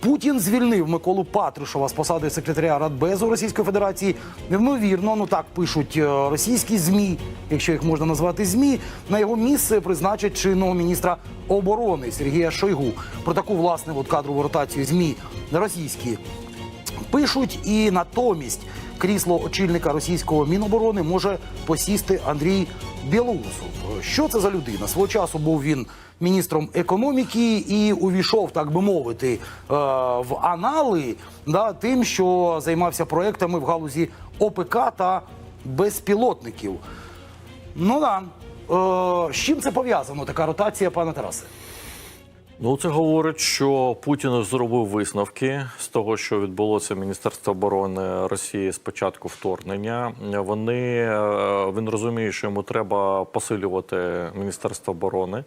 Путін звільнив Миколу Патрушева з посади секретаря Радбезу Російської Федерації. Ймовірно, ну так пишуть е, російські змі, якщо їх можна назвати змі. На його місце призначать чинного міністра оборони Сергія Шойгу. Про таку власне от кадрову ротацію змі російські пишуть, і натомість крісло очільника російського міноборони може посісти Андрій Білоусов. Що це за людина? Свого часу був він міністром економіки і увійшов, так би мовити, е, в анали да, тим, що займався проектами в галузі ОПК та безпілотників. Ну да. Е, з чим це пов'язано, така ротація, пане Тарасе? Ну, це говорить, що Путін зробив висновки з того, що відбулося Міністерство оборони Росії з початку вторгнення. Вони е, він розуміє, що йому треба посилювати Міністерство оборони.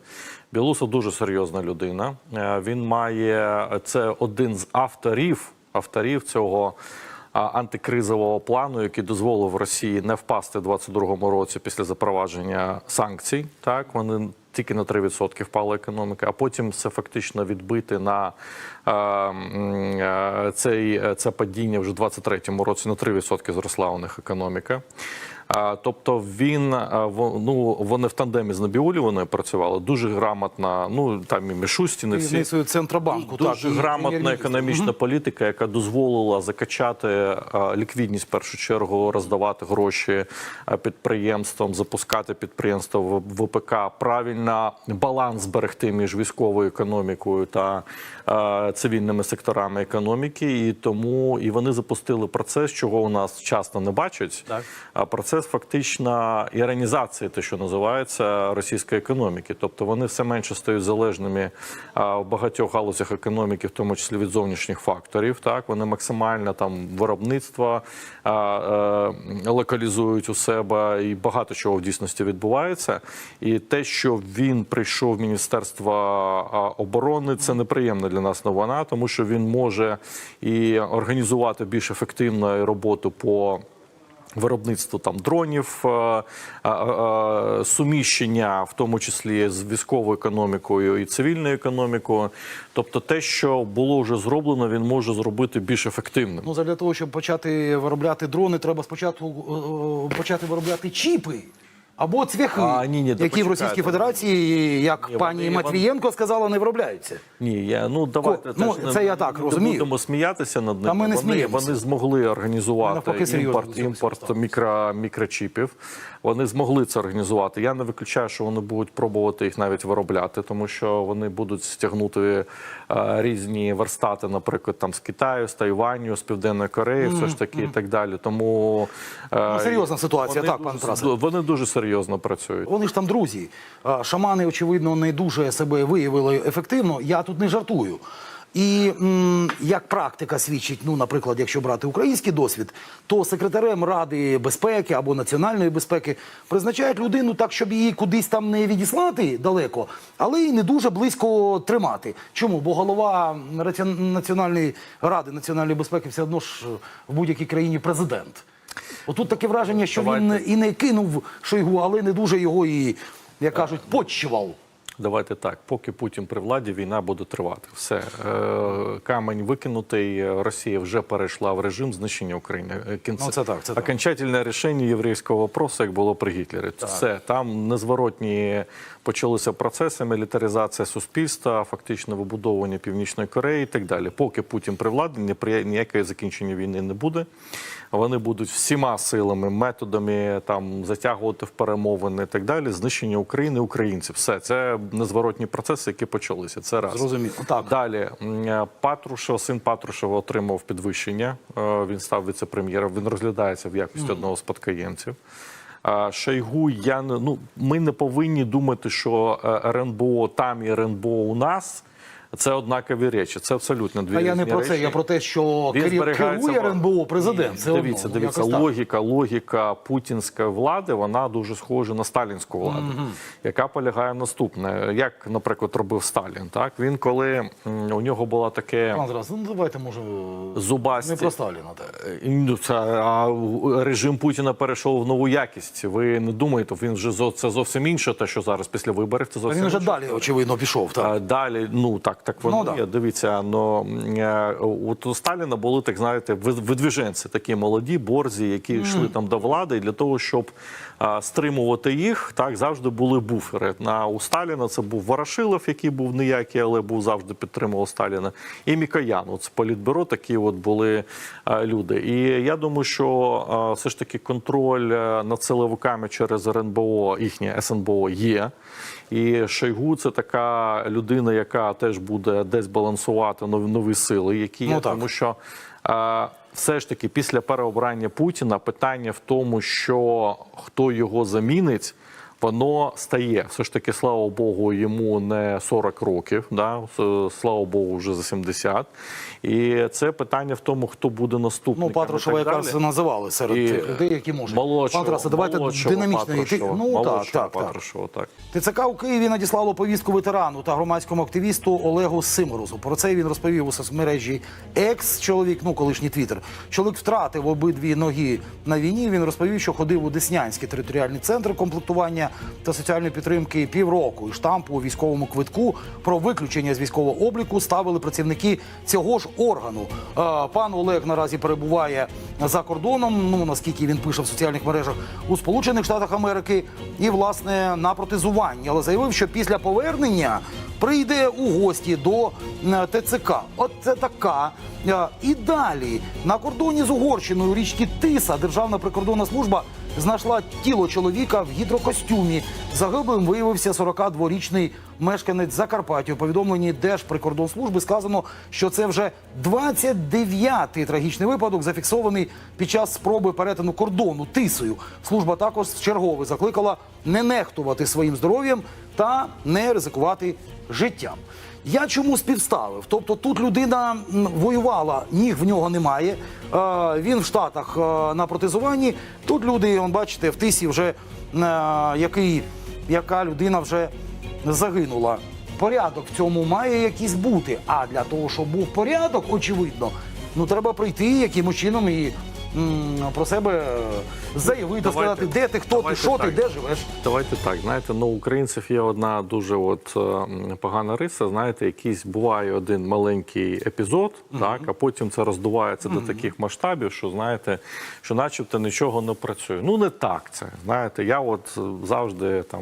Білусов дуже серйозна людина. Е, Він має це один з авторів авторів цього. Антикризового плану, який дозволив Росії не впасти в 22-му році після запровадження санкцій. Так вони тільки на 3% впала економіка, а потім все фактично відбити на е, е, цей, е, це падіння вже в 23-му році на 3% зросла у них економіка. Тобто він ну вони в тандемі з Набіулівною працювали дуже грамотна. Ну там і Мішустіни всі Центробанку. дуже так, грамотна економічна політика, яка дозволила закачати ліквідність в першу чергу, роздавати гроші підприємствам, запускати підприємства в ВПК, правильно баланс зберегти між військовою економікою та цивільними секторами економіки. І тому і вони запустили процес, чого у нас часто не бачать. Так. А процес фактично іранізації, те, що називається російської економіки. Тобто вони все менше стають залежними в багатьох галузях економіки, в тому числі від зовнішніх факторів. Так вони максимально там виробництво е, локалізують у себе, і багато чого в дійсності відбувається. І те, що він прийшов в міністерство оборони, це неприємна для нас новина, тому що він може і організувати більш ефективну роботу по виробництво там дронів, е, е, е, суміщення, в тому числі з військовою економікою і цивільною економікою. Тобто, те, що було вже зроблено, він може зробити більш ефективним. Ну, для того, щоб почати виробляти дрони, треба спочатку почати виробляти чіпи. Або цвяхи, А, ні, ні, які в Російській. Федерації, як Ні, пані вони- Матвієнко сказала, не виробляються. Ні, я ну давайте Ко- ну, теж не- я так не розумію. будемо сміятися над ними. Ми не вони, вони змогли організувати імпорт, імпорт мікро, мікрочіпів. Вони змогли це організувати. Я не виключаю, що вони будуть пробувати їх навіть виробляти, тому що вони будуть стягнути е, різні верстати, наприклад, там з Китаю, з Тайваню, з Південної Кореї, все ж таки і так далі. Тому е, Ну, серйозна ситуація, так, пан Тарасе. Вони дуже серйозно працюють. Вони ж там друзі. Шамани, очевидно, не дуже себе виявили ефективно. Я тут не жартую. І як практика свідчить, ну, наприклад, якщо брати український досвід, то секретарем Ради безпеки або національної безпеки призначають людину так, щоб її кудись там не відіслати далеко, але й не дуже близько тримати. Чому? Бо голова Національної ради національної безпеки все одно ж в будь-якій країні президент. Отут таке враження, що він і не кинув Шойгу, але не дуже його і, як кажуть, почвав. Давайте так, поки Путін при владі, війна буде тривати. Все Е, камень викинутий. Росія вже перейшла в режим знищення України. Е, Кінце Ну, це так, це так. окончательне рішення єврейського вопросу, як було при Гітлері. Все там незворотні почалися процеси мілітаризація суспільства, фактично вибудовування північної Кореї і так далі. Поки Путін при владі, ні при- ніякого закінчення війни не буде. Вони будуть всіма силами, методами там затягувати в перемовини і так далі. Знищення України, українців. Все це незворотні процеси, які почалися. Це раз Зрозуміло. Так. Далі е, Патрушев, син Патрушева отримав підвищення. Е, Він став віце-прем'єром. Він розглядається в якості одного з спадкоємців. Шойгу, я не ну ми не повинні думати, що е, РНБО там і РНБО у нас. Це однакові речі. Це абсолютно дві А я не про це, я про те, що Він керів, керує в- РНБО президент. Ні, Все одно, дивіться, дивіться, якось логіка, логіка путінської влади, вона дуже схожа на сталінську владу, яка полягає наступне. Як, наприклад, робив Сталін. Так він коли у нього було таке Пан Зраз, ну давайте, може, зубасті. не про Сталіна. Так. Е, ну, це, а режим Путіна перейшов в нову якість. Ви не думаєте, він вже це зовсім інше, те, що зараз після виборів. Це зовсім він вже інше. далі, очевидно, пішов. Так. Далі, ну так так воно Ну, да. є. Дивіться, ну е, от у Сталіна були так знаєте, вид- видвіженці, такі молоді борзі, які йшли там до влади, для того, щоб стримувати їх, так завжди були буфери. На у Сталіна це був Ворошилов, який був ніякий, але був завжди підтримував Сталіна, і Мікоян. От з політбюро такі от були люди. І я думаю, що все ж таки контроль над силовиками через РНБО, їхнє СНБО є. І Шойгу це така людина, яка теж буде десь балансувати нові, нові сили, які є, Ну, тому що все ж таки після переобрання Путіна питання в тому, що хто його замінить. Воно стає все ж таки, слава Богу, йому не 40 років, да? слава Богу, вже за 70. І це питання в тому, хто буде наступником. Ну, Патрушева якраз називали серед І, тих людей, які можуть. Молодшого, Пан давайте молодшого динамічно йти. Ну, так, так, так. Патрушева, так. ТЦК у Києві надіслало повістку ветерану та громадському активісту Олегу Симорозу. Про це він розповів у соцмережі Екс. Чоловік, ну колишній твіттер. Чоловік втратив обидві ноги на війні. Він розповів, що ходив у Деснянський територіальний центр комплектування та соціальної підтримки півроку. І штампу у військовому квитку про виключення з військового обліку ставили працівники цього ж органу. Е, Пан Олег наразі перебуває за кордоном. Ну наскільки він пише в соціальних мережах у Сполучених Штатах Америки і власне на протезуванні, але заявив, що після повернення прийде у гості до е, ТЦК. От це така. Е, І далі на кордоні з Угорщиною у річці Тиса Державна прикордонна служба знайшла тіло чоловіка в гідрокостюмі. Загиблим виявився 42-річний мешканець Закарпаття. У повідомленні Держприкордонслужби сказано, що це вже 29-й трагічний випадок, зафіксований під час спроби перетину кордону тисою. Служба також чергове закликала не нехтувати своїм здоров'ям та не ризикувати життям. Я чому співставив? Тобто тут людина воювала, ніг в нього немає. Е, він в Штатах е, на протезуванні. Тут люди, он, бачите, в тисі вже е, який, яка людина вже загинула. Порядок в цьому має якийсь бути. А для того, щоб був порядок, очевидно, ну треба прийти якимось чином і м, про себе е, заявити, Давайте- сказати, де ти, хто ти, давайте що ти, так. де живеш. Давайте так. Знаєте, ну у українців є одна дуже от е, м, погана риса. Знаєте, якийсь буває один маленький епізод, так а потім це роздувається до таких масштабів, що знаєте, що, начебто, нічого не працює. Ну не так це. Знаєте, я от е, завжди там.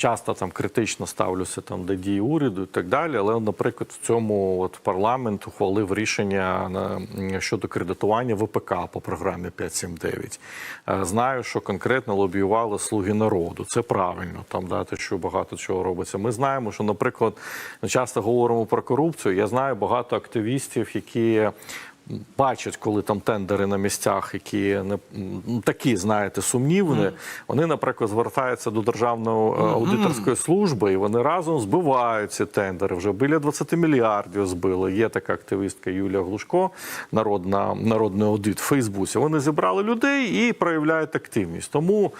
Часто там критично ставлюся там до дії уряду і так далі. Але, наприклад, в цьому от парламент ухвалив рішення на щодо кредитування ВПК по програмі 579. Е, Знаю, що конкретно лобіювали слуги народу. Це правильно, там дати, що багато чого робиться. Ми знаємо, що, наприклад, часто говоримо про корупцію. Я знаю багато активістів, які бачать, коли там тендери на місцях, які не такі, знаєте, сумнівні, вони, наприклад, звертаються до державної е, аудиторської служби, і вони разом збивають ці тендери. Вже біля 20 мільярдів збили. Є така активістка Юлія Глушко, народна народний аудит в Фейсбуці. Вони зібрали людей і проявляють активність. Тому.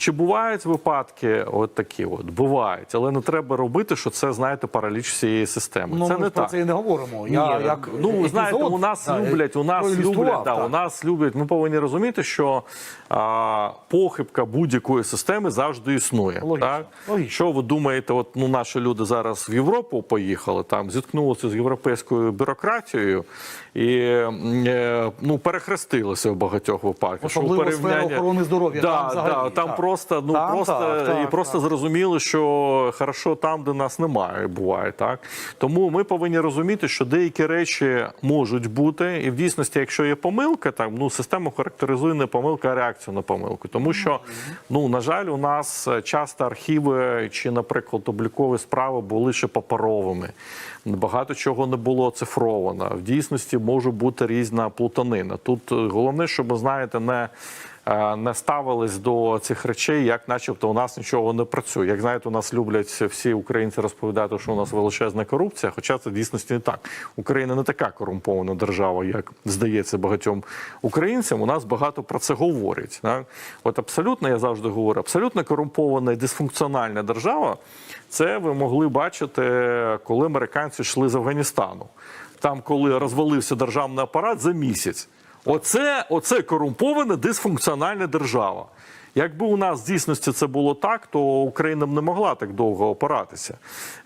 Чи бувають випадки, от такі от бувають, але не треба робити, що це знаєте параліч всієї системи. Ну, це ми не про так. це і не говоримо. Ні, Я як ну епізод, знаєте, у нас да, люблять, у нас люблять, да, у нас люблять. Ми повинні розуміти, що а, похибка будь-якої системи завжди існує. Логічно, Так? логічно. Що ви думаєте, от ну наші люди зараз в Європу поїхали, там зіткнулися з європейською бюрократією і е, ну перехрестилися в багатьох випадках. Що Особливо у сфера охорони здоров'я, Да, там взагалі, да, там так. Просто ну Там просто так, так, і просто зрозуміли, що хорошо там, де нас немає, буває так. Тому ми повинні розуміти, що деякі речі можуть бути, і в дійсності, якщо є помилка, там ну систему характеризує не помилка, а реакцію на помилку. Тому що ну на жаль, у нас часто архіви чи, наприклад, облікові справи були ще паперовими. Багато чого не було оцифровано. В дійсності може бути різна плутанина. Тут е, головне, щоб знаєте, не не ставились до цих речей, як начебто у нас нічого не працює. Як знаєте, у нас люблять всі українці розповідати, що у нас величезна корупція, хоча це дійсності не так. Україна не така корумпована держава, як здається багатьом українцям. У нас багато про це говорять. Так? От абсолютно, я завжди говорю, абсолютно корумпована і дисфункціональна держава. Це ви могли бачити, коли американці йшли з Афганістану. Там, коли розвалився державний апарат за місяць. Оце, оце корумпована дисфункціональна держава. Якби у нас в дійсності це було так, то Україна б не могла так довго опиратися.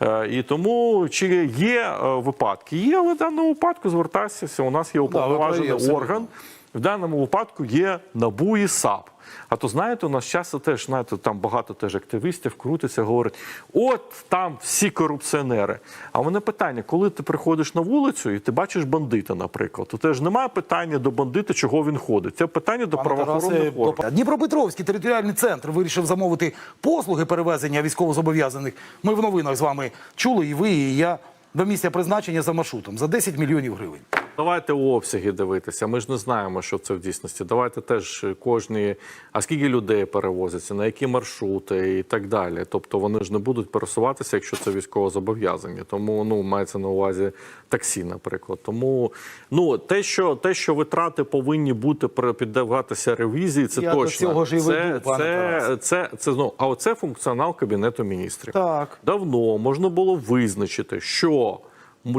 Е, І тому чи є е, випадки? Є, але в даному випадку звертайся. У нас є уповноважений да, орган. В даному випадку є НАБУ і САП. А то знаєте, у нас часто теж знаєте, там багато теж активістів крутиться, говорять: от там всі корупціонери. А мене питання: коли ти приходиш на вулицю і ти бачиш бандита, наприклад, то теж немає питання до бандита, чого він ходить. Це питання до правоохоронних органів. Дніпропетровський територіальний центр вирішив замовити послуги перевезення військовозобов'язаних. Ми в новинах з вами чули, і ви, і я до місця призначення за маршрутом за 10 мільйонів гривень. Давайте обсяги дивитися. Ми ж не знаємо, що це в дійсності. Давайте теж кожні, а скільки людей перевозиться, на які маршрути і так далі. Тобто вони ж не будуть пересуватися, якщо це військово зобов'язані. Тому ну мається на увазі таксі, наприклад. Тому ну те, що те, що витрати повинні бути піддаватися ревізії, це Я до точно. цього ж і це, пане це, Тарасе. це, це, ну, а оце функціонал кабінету міністрів. Так. Давно можна було визначити, що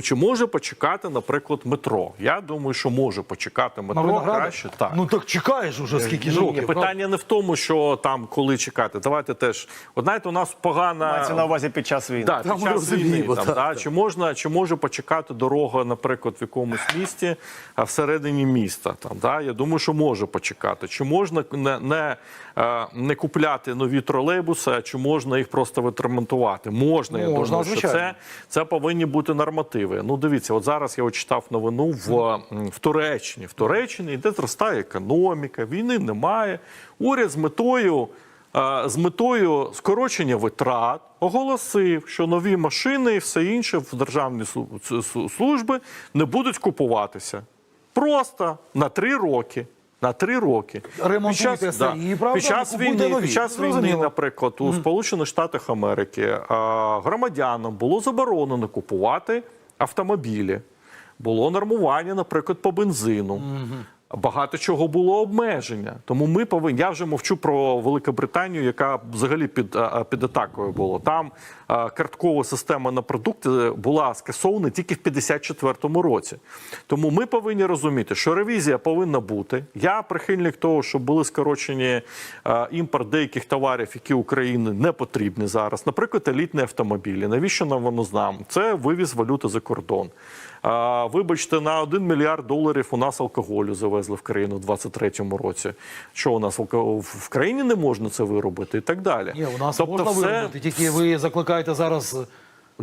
чи може почекати, наприклад, метро. Я думаю, що може почекати метро краще. Так. Ну так чекаєш уже скільки ж років. питання не в тому, що там коли чекати. Давайте теж. От знаєте, у нас погана Мається на увазі під час війни. Да, Там під час війни, там, так, так. Чи, можна, чи може почекати дорога, наприклад, в якомусь місті, а всередині міста? Там, да? Я думаю, що може почекати. Чи можна не, не, е, не купляти нові тролейбуси, а чи можна їх просто відремонтувати? Можна, я Можна, думаю, що це, це повинні бути нормативи. Ну, дивіться, от зараз я от читав новину в, в Туреччині. В Туреччині йде зростає економіка, війни немає. Уряд з метою е, з метою скорочення витрат оголосив, що нові машини і все інше в державні служби не будуть купуватися. Просто на три роки. На три роки старі, правда, під час війни, під час війни, наприклад, у Сполучених Штатах Америки громадянам було заборонено купувати автомобілі. Було нормування, наприклад, по бензину. Багато чого було обмеження. Тому ми повинні. Я вже мовчу про Великобританію, яка взагалі під, а, а, під атакою була. Там карткова система на продукти була скасована тільки в 54-му році. Тому ми повинні розуміти, що ревізія повинна бути. Я прихильник того, щоб були скорочені імпорт деяких товарів, які Україні не потрібні зараз. Наприклад, елітні автомобілі. Навіщо нам воно знам? Це вивіз валюти за кордон. Вибачте, на 1 мільярд доларів у нас алкоголю завезли в країну в 23-му році. Що у нас в країні не можна це виробити і так далі. Ні, у нас тобто можна все виробити, тільки ви закликаєте зараз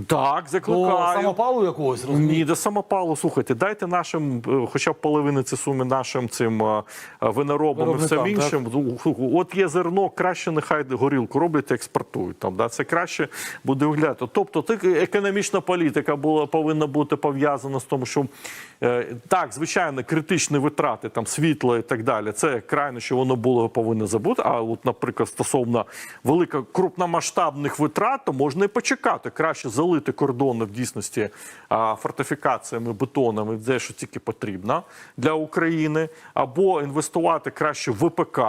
так до самопалу якогось, розумієте? Ні, до самопалу. Слухайте, дайте нашим, е, хоча б половини ці суми нашим цим е, е, виноробам і всім так. іншим. Ну, От є зерно, краще нехай горілку роблять і експортують. Там, да? Це краще буде виглядати. Тобто, так, економічна політика була, повинна бути пов'язана з тому, що так, звичайно, критичні витрати, там, світло і так далі. Це крайне, що воно було повинно забути. А от, наприклад, стосовно велика крупномасштабних витрат, то можна і почекати. Краще залити кордони в дійсності фортифікаціями, бетонами, де що тільки потрібно для України, або інвестувати краще в ВПК,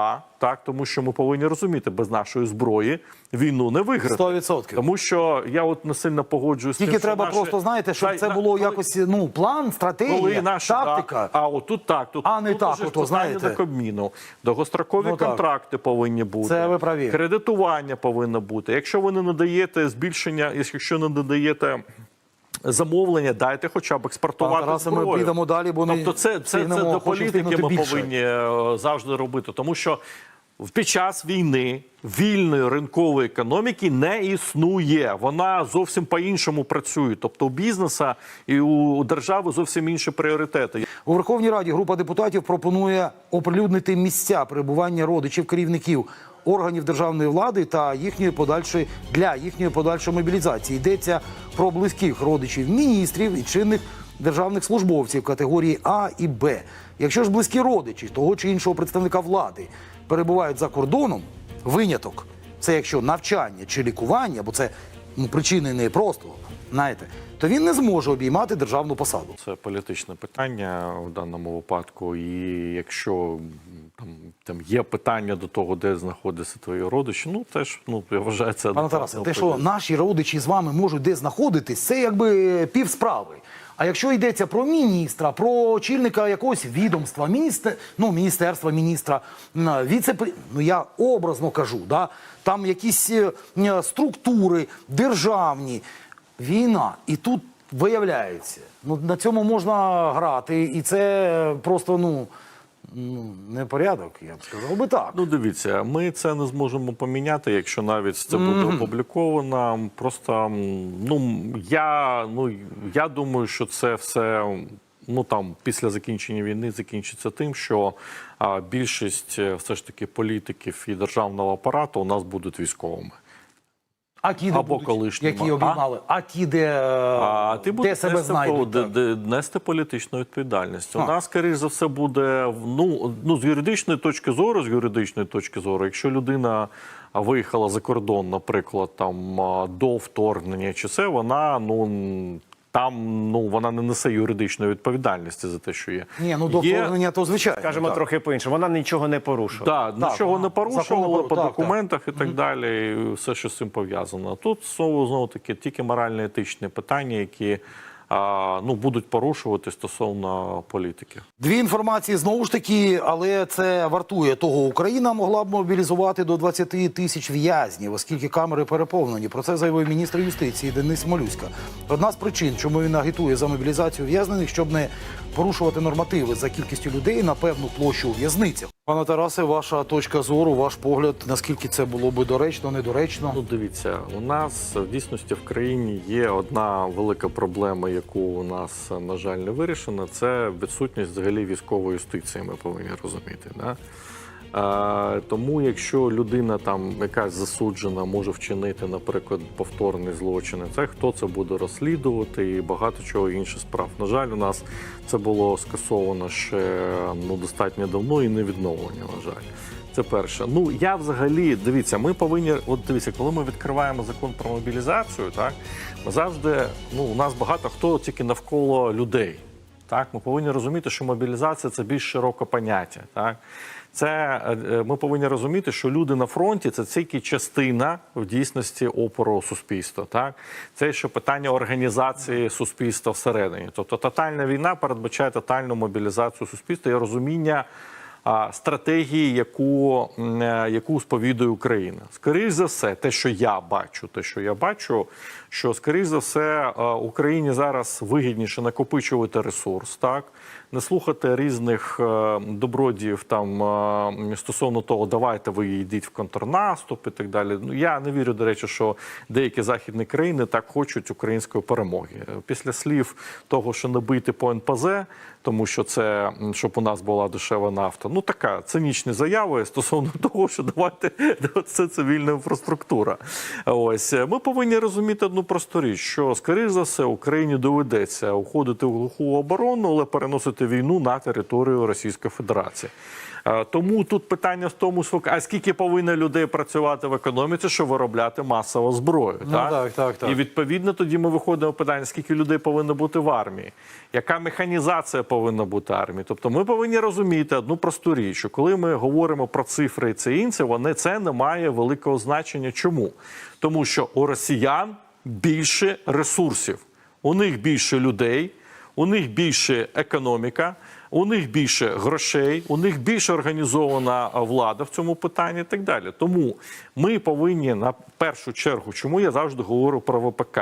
так тому що ми повинні розуміти, без нашої зброї війну не виграти. 100%. Тому що я от не сильно погоджуюсь. з Тільки тим, треба наші- просто, знаєте, щоб Та- це було коли- якось ну план, стратегія, коли наші, тактика. Да, а от тут так, тут, А не тут так, питання знаєте. до Кабміну. Довгострокові Ну, так. контракти повинні бути. Це ви праві. Кредитування повинно бути. Якщо ви не надаєте збільшення, якщо не надаєте. Замовлення дайте хоча б експортувати Тарасе, ми підемо далі, бо тобто це, це, це встигнемо, до політики ми більше. повинні е, завжди робити, тому що під час війни вільної ринкової економіки не існує. Вона зовсім по-іншому працює. Тобто у бізнеса і у держави зовсім інші пріоритети. У Верховній Раді група депутатів пропонує оприлюднити місця перебування родичів керівників органів державної влади та їхньої подальшої для їхньої подальшої мобілізації. Йдеться про близьких родичів міністрів і чинних державних службовців категорії А і Б. Якщо ж близькі родичі того чи іншого представника влади перебувають за кордоном, виняток це якщо навчання чи лікування, бо це ну, причини не просто, знаєте, то він не зможе обіймати державну посаду. Це політичне питання в даному випадку. І якщо там, там є питання до того, де знаходяться твої родичі, ну теж ну я вважаю це Пане Тарасе, те, що наші родичі з вами можуть де знаходитись, це якби пів справи. А якщо йдеться про міністра, про очільника якогось відомства, міністер, ну, міністерства, міністра, віце ну я образно кажу, да? там якісь е, структури державні, війна. І тут виявляється, ну на цьому можна грати, і це просто ну, ну не я б сказав би так. Ну, дивіться, ми це не зможемо поміняти, якщо навіть це буде опубліковано. Просто ну я ну я думаю, що це все. Ну там після закінчення війни закінчиться тим, що а, більшість е, все ж таки політиків і державного апарату у нас будуть військовими. А ті, де Або будуть, колишніми. які обіймали, а, ті, де, А ти де себе нести, знайдуть. де- де- нести політичну відповідальність. У А. нас, скоріш за все, буде ну, ну з юридичної точки зору, з юридичної точки зору, якщо людина виїхала за кордон, наприклад, там до вторгнення, чи це вона ну. Там ну вона не несе юридичної відповідальності за те, що є. Ні, ну до Є- вторгнення то звичайно. Скажемо так. трохи по-іншому. Вона нічого не порушила. Так, нічого вона- не порушувала закон по так, документах і так далі, і все, що з цим пов'язано. Тут знову знову таки тільки морально-етичні питання, які ну, будуть порушувати стосовно політики. Дві інформації знову ж таки, але це вартує того. Україна могла б мобілізувати до 20 тисяч в'язнів, оскільки камери переповнені. Про це заявив міністр юстиції Денис Малюська. Одна з причин, чому він агітує за мобілізацію в'язнених, щоб не порушувати нормативи за кількістю людей на певну площу у в'язницях. Пане Тарасе, ваша точка зору, ваш погляд, наскільки це було би доречно, недоречно? Ну, дивіться, у нас в дійсності в країні є одна велика проблема, яку у нас, на жаль, не вирішена. Це відсутність взагалі військової юстиції. Ми повинні розуміти. Да? Тому, якщо людина там якась засуджена, може вчинити, наприклад, повторний злочин, це хто це буде розслідувати і багато чого інших справ. На жаль, у нас це було скасовано ще ну достатньо давно і не відновлено, на жаль. Це перше. Ну я взагалі дивіться, ми повинні. От дивіться, коли ми відкриваємо закон про мобілізацію, так ми завжди ну у нас багато хто тільки навколо людей. Так, ми повинні розуміти, що мобілізація це більш широке поняття. Так, це е, е, ми повинні розуміти, що люди на фронті це тільки частина в дійсності опору суспільства. Так, це ще питання організації суспільства всередині. Тобто тотальна війна передбачає тотальну мобілізацію суспільства і розуміння стратегії, яку, е, яку сповідує Україна. Скоріше за все, те, що я бачу, те, що я бачу, що скоріш за все е, Україні зараз вигідніше накопичувати ресурс, так не слухати різних е, добродіїв там е, стосовно того, давайте ви йдіть в контрнаступ і так далі. Ну я не вірю, до речі, що деякі західні країни так хочуть української перемоги. Після слів того, що не бити по НПЗ, тому що це щоб у нас була дешева нафта. Ну така цинічні заяви стосовно того, що давайте це цивільна інфраструктура. Ось ми повинні розуміти одну просту річ, що скоріш за все Україні доведеться уходити в глуху оборону, але переносити війну на територію Російської Федерації. Е, Тому тут питання в тому, а скільки повинно людей працювати в економіці, щоб виробляти масово зброю. Ну, так, так, так. І відповідно тоді ми виходимо в питання, скільки людей повинно бути в армії, яка механізація повинна бути в армії. Тобто ми повинні розуміти одну просту річ, що коли ми говоримо про цифри і це інше, вони це не має великого значення. Чому? Тому що у росіян більше ресурсів, у них більше людей, у них більше економіка. У них більше грошей, у них більше організована влада в цьому питанні і так далі. Тому ми повинні на першу чергу, чому я завжди говорю про ВПК.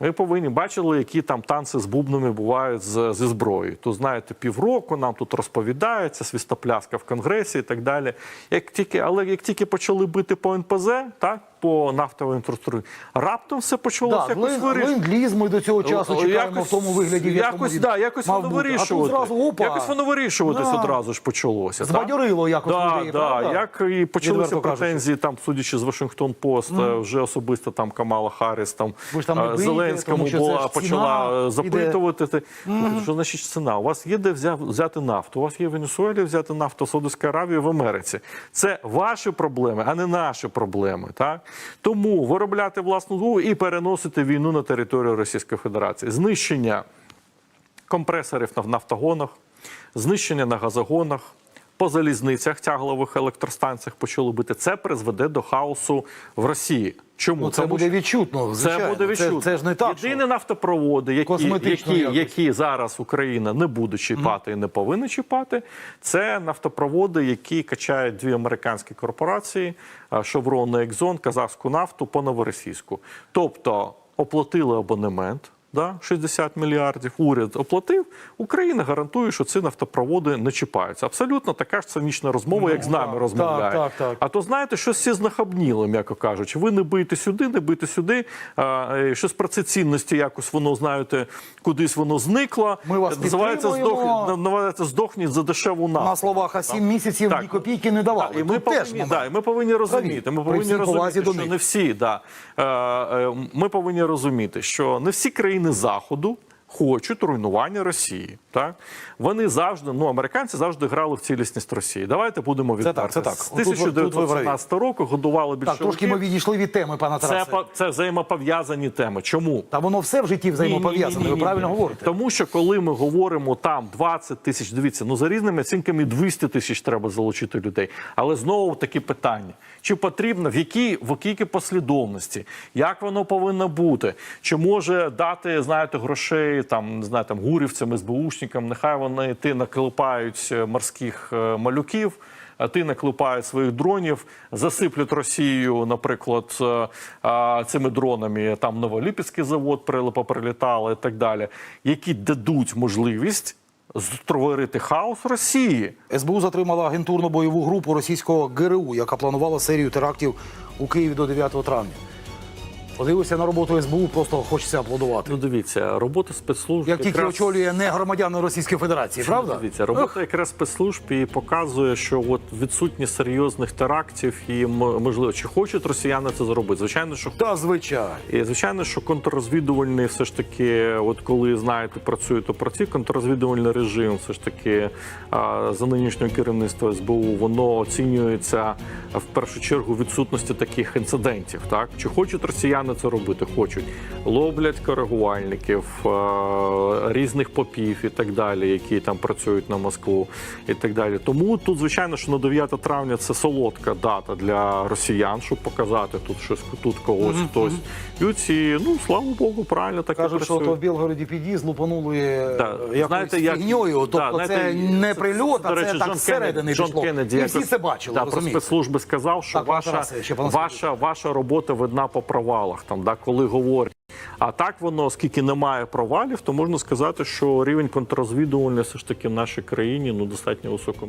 Ви повинні бачили, які там танці з бубнами бувають з, зі зброєю. То знаєте, півроку нам тут розповідаються, свістопляска в конгресі і так далі. Як тільки, але як тільки почали бити по НПЗ, так по нафтовій інфраструктурі, раптом все почалося Так, якось вирішувати. ленд-ліз ми до цього часу чекаємо в тому вигляді, в якому якось, він да, якось мав воно бути. А зразу, опа. якось воно вирішуватись Да. одразу ж почалося. Збадьорило якось да, людей, да, правда? Як і почалися претензії, там, судячи з Вашингтон Пост, вже особисто там Камала Харріс, там, там е, Зеленському тому була, почала е, запитувати. Ти, Що значить ціна? У вас є де взя- взяти нафту? У вас є в Венесуелі взяти нафту, в Саудовській Аравії, в Америці. Це ваші проблеми, а не наші проблеми. Так? Тому виробляти власну зброю і переносити війну на територію Російської Федерації. Знищення компресорів на нафтогонах, знищення на газогонах, по залізницях, тяглових електростанціях почали бити. Це призведе до хаосу в Росії. Чому Ну, це Тому буде відчутно. Звичайно. це буде відчутно. Це, це ж не так. Єдині що... нафтопроводи, які, які, які зараз Україна не буде чіпати і не повинна чіпати, це нафтопроводи, які качають дві американські корпорації: Шеврон і Екзон, казахську нафту по новоросійську. Тобто оплатили абонемент. Да, 60 мільярдів уряд оплатив. Україна гарантує, що ці нафтопроводи не чіпаються. Абсолютно така ж цинічна розмова, як з нами так, розмовляють. так, так. А то знаєте, щось всі знахабніли, м'яко кажучи. Ви не бийте сюди, не бийте сюди. А, е, щось про ці цінності якось воно знаєте, кудись воно зникло. Ми вас називається здох, називається здохніть за дешеву нафту. На словах, а сім місяців Так. ні копійки не давали. І ми Тут теж повинні, да, і ми повинні розуміти. Ми повинні розуміти, що не всі, да, е, е, ми повинні розуміти, що не всі країни Заходу. Хочуть руйнування Росії, так вони завжди, ну американці завжди грали в цілісність Росії. Давайте будемо Це так, це так. З Отут ви- тут ви праві. 1917 року годували Так, трошки ми відійшли від теми, пана Це, це взаємопов'язані теми. Чому? Та воно все в житті взаємопов'язане, ви правильно говорите. Тому що коли ми говоримо там 20 тисяч, дивіться, ну за різними оцінками 200 тисяч треба залучити людей. Але знову такі питання: чи потрібно, в якій в якій послідовності, як воно повинно бути? Чи може дати, знаєте, грошей там, не знаю, там гурівцям, СБУшникам, нехай вони ти наклепають е, морських е, малюків. Ти наклепають своїх дронів, засиплють Росію, наприклад, е, цими дронами. Там Новоліпецький завод прили- поприлітали і так далі, які дадуть можливість створити хаос Росії. СБУ затримала агентурну бойову групу російського ГРУ, яка планувала серію терактів у Києві до 9 травня. Подивився на роботу СБУ, просто хочеться аплодувати. Ну, дивіться, робота спецслужб Як тільки якраз- очолює не громадяни Російської Федерації, правда? Дивіться, робота якраз спецслужб і показує, що от відсутність серйозних терактів і можливо, чи хочуть росіяни це зробити? Звичайно, що Та звичайно. І звичайно, що контррозвідувальний все ж таки, от коли знаєте, працює, то працює контррозвідувальний режим, все ж таки за нинішнього керівництва СБУ, воно оцінюється в першу чергу відсутності таких інцидентів. Так чи хочуть росіяни це робити? Хочуть ловлять коригувальників, різних попів і так далі, які там працюють на Москву, і так далі. Тому тут, звичайно, що на 9 травня це солодка дата для росіян, щоб показати тут щось тут когось хтось. І оці, ну слава Богу, правильно так Кажуть, що то в Білгороді під'їзд лупанули Да. е, якоюсь Знаєте, як- фігньою. Тобто Да, це не прильот, а це речі, так зсередини Джон пішло. Кеннеді І всі це бачили, да, про спецслужби сказав, що Так, ваша, ваша, ваша робота видна по провалах, там, да, коли говорять. А так воно, оскільки немає провалів, то можна сказати, що рівень контррозвідування все ж таки в нашій країні ну, достатньо високий.